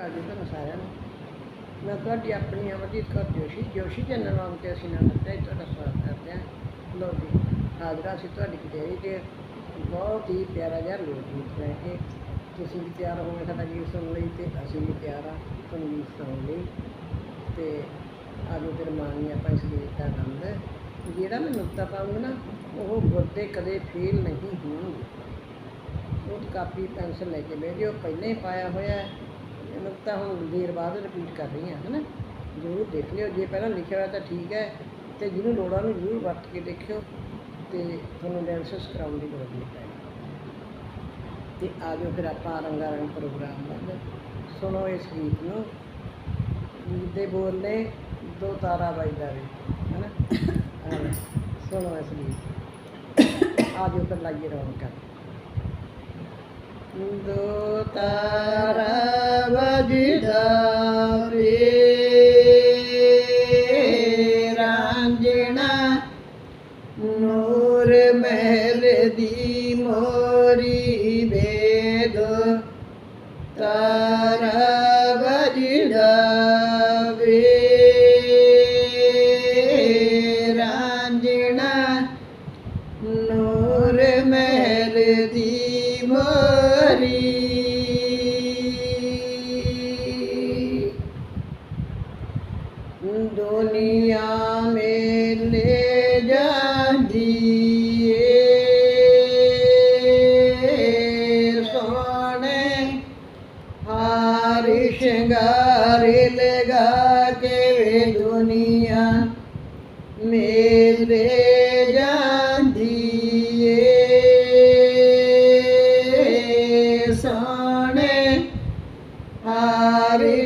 ਕਾਲ ਜੀ ਤੁਹਾਨੂੰ ਸਾਰਿਆਂ ਨੂੰ। ਮੈਂ ਤੁਹਾਡੀ ਆਪਣੀ ਅਮਰਜੀਤ ਕੌਰ ਜੋਸ਼ੀ ਜੋਸ਼ੀ ਚੈਨਲ ਨਾਮ ਤੇ ਅਸੀਂ ਨਾਮ ਦਿੱਤਾ ਤੁਹਾਡਾ ਸਵਾਗਤ ਕਰਦੇ ਹਾਂ। ਲੋ ਜੀ, ਹਾਜ਼ਰਾ ਅਸੀਂ ਤੁਹਾਡੀ ਕਚਹਿਰੀ ਤੇ ਬਹੁਤ ਹੀ ਪਿਆਰਾ ਜਿਹਾ ਲੋਕ ਗੀਤ ਲੈ ਕੇ ਤੁਸੀਂ ਵੀ ਤਿਆਰ ਹੋਵੇ ਸਾਡਾ ਗੀਤ ਸੁਣਨ ਲਈ ਤੇ ਅਸੀਂ ਵੀ ਤਿਆਰ ਆ ਤੁਹਾਨੂੰ ਗੀਤ ਸੁਣਾਉਣ ਲਈ। ਤੇ ਆਜੋ ਫਿਰ ਮਾਣੀ ਆਪਾਂ ਇਸ ਗੀਤ ਦਾ ਆਨੰਦ। ਜਿਹੜਾ ਮੈਂ ਨੁਕਤਾ ਪਾਉਂਗਾ ਨਾ, ਉਹ ਗੁਰਦੇ ਕਦੇ ਫੇਲ ਨਹੀਂ ਹੋਣਗੇ। ਉਹ ਕਾਪੀ, ਪੈਨਸਲ ਲੈ ਕੇ ਬਹਿ ਜਿਓ, ਪਹਿਲਾਂ ਹੀ ਪਾਇਆ ਹੋਇਆ ਨੁਕਤਾ ਹੁਣ ਦੇਰ ਬਾਅਦ ਰਿਪੀਟ ਕਰ ਰਹੀ ਹਾਂ ਹੈ ਨਾ ਜ਼ਰੂਰ ਦੇਖ ਲਿਓ, ਜੇ ਪਹਿਲਾਂ ਲਿਖਿਆ ਹੋਇਆ ਤਾਂ ਠੀਕ ਹੈ, ਤੇ ਜਿਹਨੂੰ ਲੋੜਾਂ ਨੂੰ ਜ਼ਰੂਰ ਵਰਤ ਕੇ ਦੇਖਿਓ, ਤੇ ਤੁਹਾਨੂੰ ਡਾਂਸਸ ਕਰਾਉਣ ਦੀ ਲੋੜ ਨਹੀਂ ਪੈਣੀ ਤੇ ਆ ਜਾਓ ਫਿਰ ਆਪਾਂ ਰੰਗਾਰੰਗ ਪ੍ਰੋਗਰਾਮ ਵੱਲ। ਸੁਣੋ ਇਸ ਗੀਤ ਨੂੰ। ਗੀਤ ਦੇ ਬੋਲ ਨੇ ਦੋ ਤਾਰਾ ਵੱਜਦਾ ਵੇ ਹੈ ਨਾ ਆ ਸੁਣੋ ਇਸ ਗੀਤ ਆ ਜਾਓ ਫਿਰ ਲਾਈਏ ਰੌਣਕਾਂ। ਦੋ ਤਾਰਾ ਵਜਦਾ ਰਾਂਝਣਾ ਨੂਰ ਮਹਿਲ ਦੀ ਮੋਰੀ ਵੇਦ ਤਾਰਾ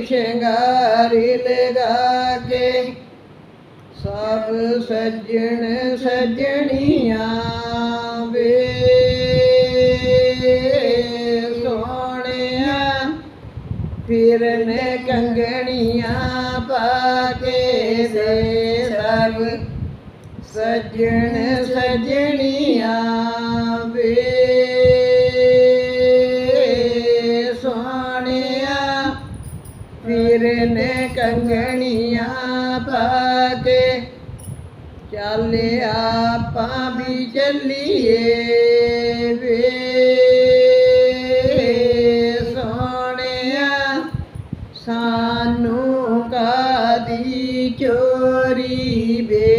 ਸ਼ਿੰਗਾਰ ਲਗਾ ਕੇ ਸਭ ਸੱਜਣ ਸੱਜਣੀਆਂ ਵੇ। ਸੋਹਣਿਆ ਫਿਰਨ ਕੰਗਣੀਆਂ ਪਾ ਕੇ ਦੇ ਸਭ ਸੱਜਣ ਸੱਜਣੀਆਂ। ਚੱਲੀਏ ਵੇ। ਸੋਹਣਿਆ ਸਾਨੂੰ ਕਾਦੀ ਚੋਰੀ ਬੇਇਕ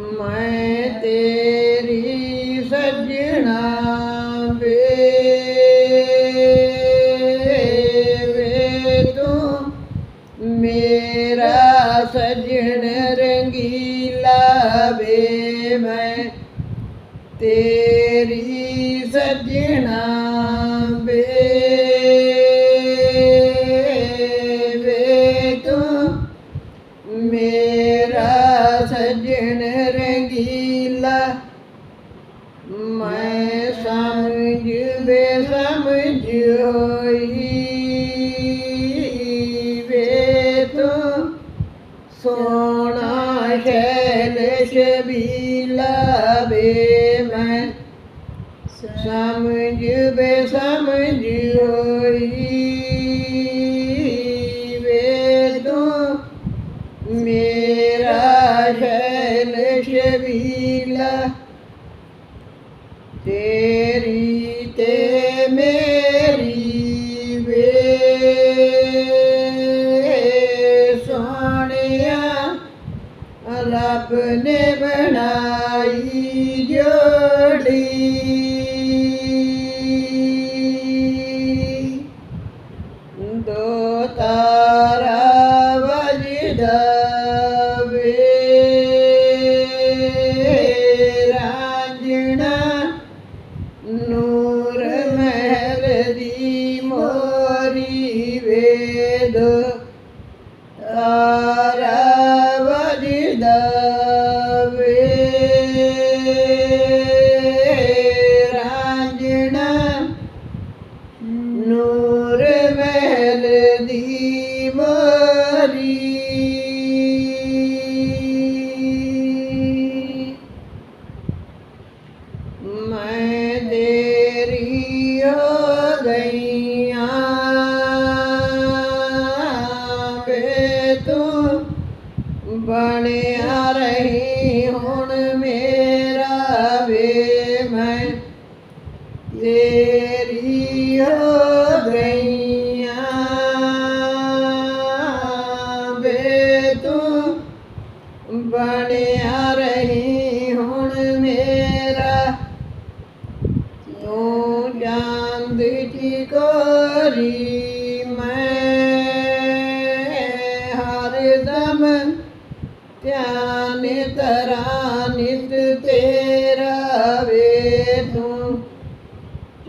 ਮੈਂ ਤੇਰੀ ਸਮਝ ਬੇ ਸਮਝ ਹੋਈ ਵੇ ਤੂੰ ਮੇਰਾ ਸ਼ੈਲ ਸ਼ਬੀਲਾ, ਤੇਰੀ ਤੇ ਮੇਰੀ ਵੇ ਸੋਹਣਿਆ ਰੱਬ ਨੇ ਬਣਾਈ ਜੋੜੀ।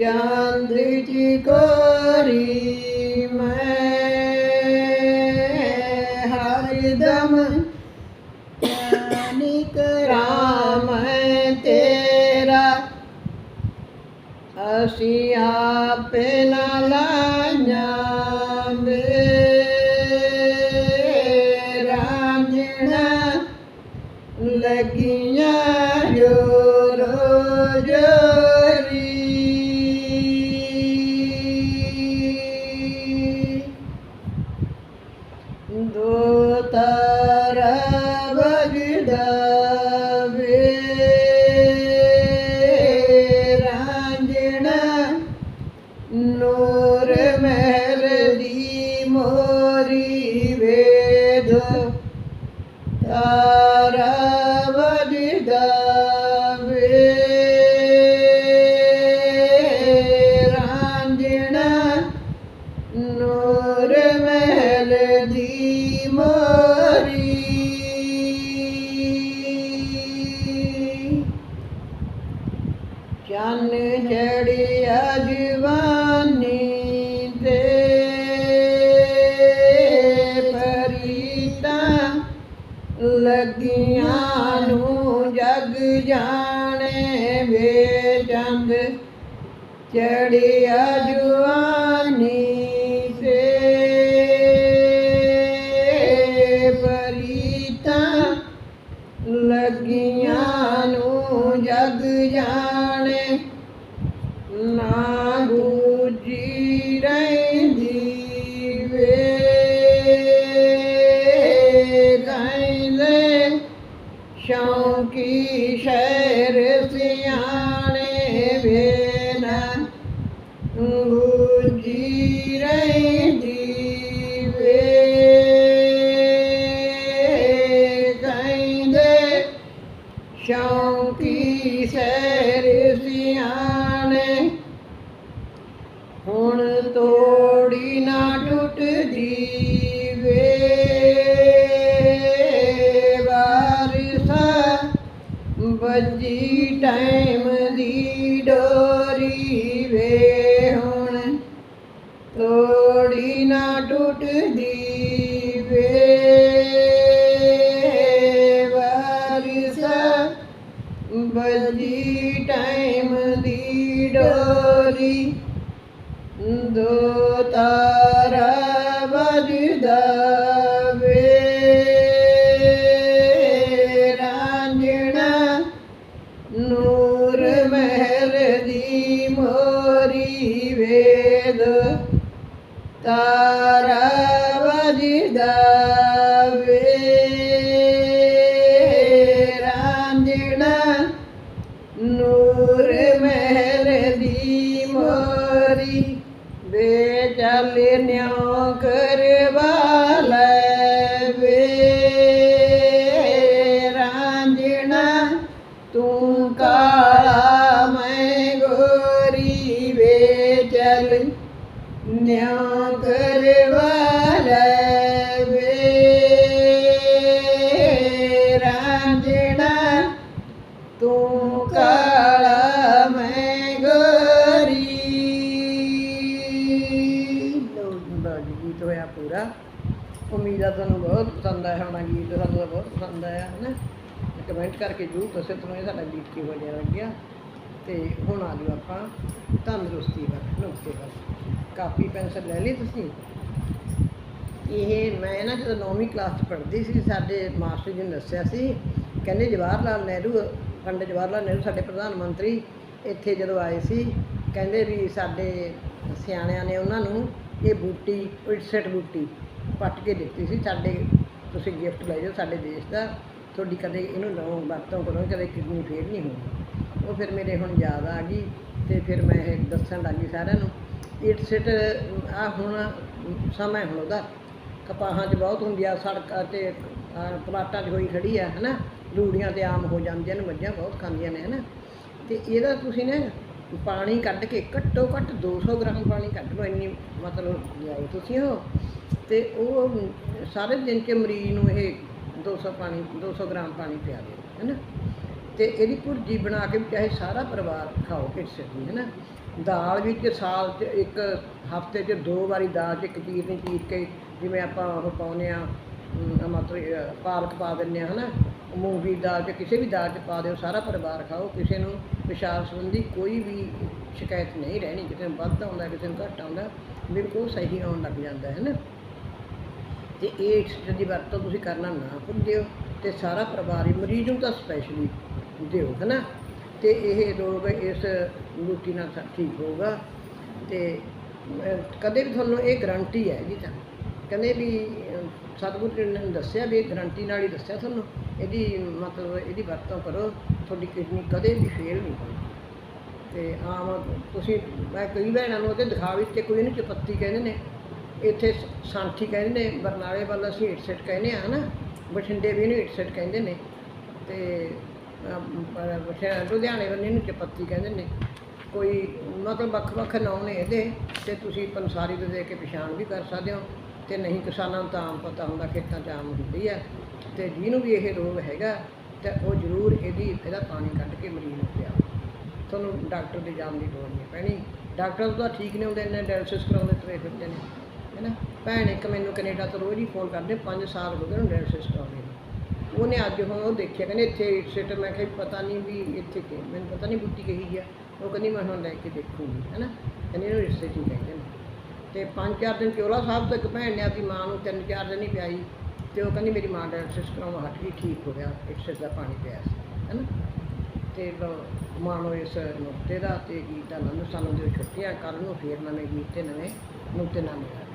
ਚਾਂਦ ਜੀ ਗੋਰੀ ਮੈਂ ਹਰ ਰਾਮ ਤੇਰਾ। ਅਸੀਂ ਆਪੇ ਨਾ ਲਾਇਆ ਮੇ ਲਗੀਆਂ ਜੋ ਰੋਜ਼ ਚੰਨ ਚੜੀ ਅਜਵਾਨੀ ਤੇ ਪਰੀਤਾ ਲਗੀਆਂ ਨੂੰ ਜਗ ਜਾਣੇ ਵੇ ਚੰਦ ਚੜੀ ਅਜ ਵਜੀ ਟਾਈਮ ਦੀ ਡੋ ਨੂਰ ਮਹਿਲ ਦੀ ਮੋਰੀ ਬੇਚਲ ਨਿਉ ਪਸੰਦ ਆਇਆ ਹੋਣਾ ਗੀਤ, ਸਾਨੂੰ ਤਾਂ ਬਹੁਤ ਪਸੰਦ ਆਇਆ, ਹੈ ਨਾ? ਕਮੈਂਟ ਕਰਕੇ ਜ਼ਰੂਰ ਦੱਸਿਓ, ਤੁਹਾਨੂੰ ਇਹ ਸਾਡਾ ਗੀਤ ਕਿਹੋ ਜਿਹਾ ਲੱਗਿਆ? ਤੇ ਹੁਣ ਆ ਜਾਓ ਆਪਾਂ ਤੰਦਰੁਸਤੀ ਵੱਲ ਨੁਕਤੇ ਵੱਲ। ਕਾਪੀ, ਪੈਨਸਲ ਲੈ ਲਈ ਤੁਸੀਂ? ਇਹ ਮੈਂ ਨਾ ਜਦੋਂ ਨੌਵੀਂ ਕਲਾਸ 'ਚ ਪੜ੍ਹਦੀ ਸੀ, ਸਾਡੇ ਮਾਸਟਰ ਜੀ ਨੇ ਦੱਸਿਆ ਸੀ, ਕਹਿੰਦੇ ਜਵਾਹਰ ਲਾਲ ਨਹਿਰੂ, ਪੰਡਿਤ ਜਵਾਹਰ ਲਾਲ ਨਹਿਰੂ ਸਾਡੇ ਪ੍ਰਧਾਨ ਮੰਤਰੀ, ਇੱਥੇ ਜਦੋਂ ਆਏ ਸੀ, ਕਹਿੰਦੇ ਵੀ ਸਾਡੇ ਸਿਆਣਿਆਂ ਨੇ ਉਹਨਾਂ ਨੂੰ ਇਹ ਬੂਟੀ, ਇਟਸਟ ਬੂਟੀ ਪੱਟ ਕੇ ਦਿੱਤੀ ਸੀ ਸਾਡੇ ਤੁਸੀਂ ਗਿਫਟ ਲੈ ਜਾਓ ਸਾਡੇ ਦੇਸ਼ ਦਾ, ਤੁਹਾਡੀ ਕਦੇ ਇਹਨੂੰ ਲਓ ਵਰਤੋਂ ਕਰੋ ਕਦੇ ਕਿਡਨੀ ਫੇਲ ਨਹੀਂ ਹੋਣੀ ਉਹ ਫਿਰ ਮੇਰੇ ਹੁਣ ਯਾਦ ਆ ਗਈ ਤੇ ਫਿਰ ਮੈਂ ਇਹ ਦੱਸਣ ਲੱਗੀ ਸਾਰਿਆਂ ਨੂੰ ਇਟਸਟ ਆ ਹੁਣ ਸਮਾਂ ਹੁਣ ਉਹਦਾ। ਕਪਾਹਾਂ 'ਚ ਬਹੁਤ ਹੁੰਦੀ ਆ, ਸੜਕਾਂ ਤੇ ਪਲਾਟਾਂ 'ਚ ਹੋਈ ਖੜੀ ਆ, ਹਨਾ? ਰੂੜੀਆਂ ਤੇ ਆਮ ਹੋ ਜਾਂਦੀਆਂ ਨੇ, ਮੱਝਾਂ ਬਹੁਤ ਖਾਂਦੀਆਂ ਨੇ, ਹਨਾ? ਤੇ ਇਹਦਾ ਤੁਸੀਂ ਨਾ ਪਾਣੀ ਕੱਢ ਕੇ ਘੱਟੋ ਘੱਟ 200 ਗ੍ਰਾਮ ਪਾਣੀ ਕੱਢ ਲਓ, ਇੰਨੀ ਮਤਲਬ ਲਿਆਓ ਤੁਸੀਂ ਉਹ। ਤੇ ਉਹ ਸਾਰੇ ਦਿਨ 'ਚ ਮਰੀਜ਼ ਨੂੰ ਇਹ 200 ਪਾਣੀ 200 ਗ੍ਰਾਮ ਪਾਣੀ ਪਿਆ ਦਿਓ ਹਨਾ ਤੇ ਇਹਦੀ ਭੁਰਜੀ ਬਣਾ ਕੇ ਚਾਹੇ ਸਾਰਾ ਪਰਿਵਾਰ ਖਾਓ ਕਿਸੇ ਦੀ ਹੈ ਨਾ? ਦਾਲ ਵਿੱਚ ਸਾਲ 'ਚ, ਇੱਕ ਹਫ਼ਤੇ 'ਚ ਦੋ ਵਾਰੀ ਦਾਲ 'ਚ, ਇੱਕ ਚੀਰ ਨਹੀਂ ਚੀਰ ਕੇ ਜਿਵੇਂ ਆਪਾਂ ਉਹ ਪਾਉਂਦੇ ਆ ਮਤਲਬ ਪਾਲਕ ਪਾ ਦਿੰਦੇ ਆ ਹਨਾ ਮੂੰਗੀ ਦਾਲ 'ਚ, ਕਿਸੇ ਵੀ ਦਾਲ 'ਚ ਪਾ ਦਿਓ, ਸਾਰਾ ਪਰਿਵਾਰ ਖਾਓ, ਕਿਸੇ ਨੂੰ ਪਿਸ਼ਾਬ ਸੰਬੰਧੀ ਕੋਈ ਵੀ ਸ਼ਿਕਾਇਤ ਨਹੀਂ ਰਹਿਣੀ, ਕਿਸੇ ਨੂੰ ਵੱਧ ਆਉਂਦਾ, ਕਿਸੇ ਨੂੰ ਘੱਟ ਆਉਂਦਾ, ਬਿਲਕੁਲ ਸਹੀ ਆਉਣ ਲੱਗ ਜਾਂਦਾ, ਹੈ ਨਾ? ਤੇ ਇਹ ਚੀਜ਼ ਦੀ ਵਰਤੋਂ ਤੁਸੀਂ ਕਰਨਾ ਨਾ ਭੁੱਲਿਓ ਤੇ ਸਾਰਾ ਪਰਿਵਾਰ ਹੀ ਮਰੀਜ਼ ਨੂੰ ਤਾਂ ਸਪੈਸ਼ਲੀ ਦਿਓ ਹੈ ਨਾ ਤੇ ਇਹ ਰੋਗ ਇਸ ਲੂਟੀ ਨਾਲ ਠੀਕ ਹੋਊਗਾ ਤੇ ਕਦੇ ਵੀ ਤੁਹਾਨੂੰ ਇਹ ਗਰੰਟੀ ਹੈ ਜੀ ਤਾਂ। ਕਹਿੰਦੇ ਵੀ ਸਤਿਗੁਰੂ ਜੀ ਨੇ ਦੱਸਿਆ ਵੀ ਗਰੰਟੀ ਨਾਲ ਹੀ ਦੱਸਿਆ ਤੁਹਾਨੂੰ, ਇਹਦੀ ਮਤਲਬ ਇਹਦੀ ਵਰਤੋਂ ਕਰੋ, ਤੁਹਾਡੀ ਕਿਡਨੀ ਕਦੇ ਵੀ ਫੇਲ ਨਹੀਂ ਹੋਣੀ ਤੇ ਆਮ ਤੁਸੀਂ, ਮੈਂ ਕਈ ਭੈਣਾਂ ਨੂੰ ਉਹਦੇ ਦਿਖਾ ਦਿਖਾਵੇ ਤੇ ਕੋਈ ਇਹਨੂੰ ਚਪੱਤੀ ਕਹਿੰਦੇ ਨੇ। ਇੱਥੇ ਸਾਂਠੀ ਕਹਿੰਦੇ ਨੇ, ਬਰਨਾਲੇ ਵੱਲ ਅਸੀਂ ਇਟਸੈਟ ਕਹਿੰਦੇ ਆ ਨਾ ਬਠਿੰਡੇ ਵੀ ਇਹਨੂੰ ਇਟਸੈਟ ਕਹਿੰਦੇ ਨੇ ਤੇ ਬਠਿੰਡੇ, ਲੁਧਿਆਣੇ ਵੱਲ ਇਹਨੂੰ ਚਪੱਤੀ ਕਹਿੰਦੇ ਨੇ। ਕੋਈ ਮਤਲਬ ਵੱਖ-ਵੱਖ ਨਾਂ ਨੇ ਇਹਦੇ ਤੇ ਤੁਸੀਂ ਪੰਸਾਰੀ ਦੇ ਦੇ ਕੇ ਪਛਾਣ ਵੀ ਕਰ ਸਕਦੇ ਹੋ ਤੇ ਨਹੀਂ ਕਿਸਾਨਾਂ ਨੂੰ ਤਾਂ ਆਮ ਪਤਾ ਹੁੰਦਾ ਖੇਤਾਂ 'ਚ ਆਮ ਹੁੰਦੀ ਹੈ ਤੇ ਜਿਹਨੂੰ ਵੀ ਇਹ ਰੋਗ ਹੈਗਾ ਤੇ ਉਹ ਜ਼ਰੂਰ ਇਹਦੀ, ਇਹਦਾ ਪਾਣੀ ਕੱਢ ਕੇ ਮਰੀਜ਼ ਨੂੰ ਪਿਆਓ। ਤੁਹਾਨੂੰ ਡਾਕਟਰ ਦੇ ਜਾਣ ਦੀ ਲੋੜ ਨਹੀਂ ਪੈਣੀ। ਡਾਕਟਰ ਤਾਂ ਠੀਕ ਨਹੀਂ ਹੁੰਦੇ ਇੰਨੇ ਡਾਇਲਿਸਿਸ ਕਰਾਉਂਦੇ ਤੁਰੇ ਫਿਰਦੇ ਨੇ। ਹੈ ਨਾ? ਭੈਣ ਇੱਕ ਮੈਨੂੰ ਕੈਨੇਡਾ ਤੋਂ ਰੋਜ਼ ਹੀ ਫੋਨ ਕਰਦੇ 5 ਸਾਲ ਹੋ ਗਏ ਉਹਨੂੰ ਡਾਇਲਿਸਿਸ ਕਰਾਉਂਦੇ ਨੂੰ। ਉਹਨੇ ਅੱਜ ਹੁਣ ਉਹ ਦੇਖਿਆ, ਕਹਿੰਦੇ ਇੱਥੇ ਸਿੱਟ, ਮੈਂ ਕਿਹਾ ਪਤਾ ਨਹੀਂ ਵੀ ਇੱਥੇ ਕਿ, ਮੈਨੂੰ ਪਤਾ ਨਹੀਂ ਬੁੱਟੀ ਕਹੀ ਆ। ਉਹ ਕਹਿੰਦੀ ਮੈਂ ਹੁਣ ਲੈ ਕੇ ਦੇਖੂੰਗੀ, ਹੈ ਨਾ? ਕਹਿੰਦੇ ਇਹਨੂੰ ਰਿਸ਼ਤੇ 'ਚ ਹੀ ਕਹਿੰਦੇ ਨੇ। ਤੇ ਪੰਜ ਚਾਰ ਦਿਨ ਚੋਲਾ ਸਾਹਿਬ ਤੋਂ ਇੱਕ ਭੈਣ ਨੇ ਆਪਣੀ ਮਾਂ ਨੂੰ ਤਿੰਨ ਚਾਰ ਦਿਨ ਹੀ ਪਿਆਈ, ਤੇ ਉਹ ਕਹਿੰਦੀ ਮੇਰੀ ਮਾਂ ਡਾਇਲਿਸਿਸ ਕਰਾਉਣਾ ਹਟ ਗਈ, ਠੀਕ ਹੋ ਗਿਆ ਇਟਸ ਦਾ ਪਾਣੀ ਪਿਆ ਸੀ, ਹੈ ਨਾ? ਤੇ ਬ- ਮਾਣੋ ਇਸ ਨੁਕਤੇ ਦਾ ਤੇ ਗੀਤ ਦਾ ਆਨੰਦ ਸਾਨੂੰ ਦਿਓ ਛੁੱਟੀਆਂ ਕੱਲ ਨੂੰ ਫੇਰ ਨਵੇਂ ਗੀਤ ਤੇ ਨਵੇਂ ਨੁਕਤੇ ਨਾਲ ਮਿਲਿਆ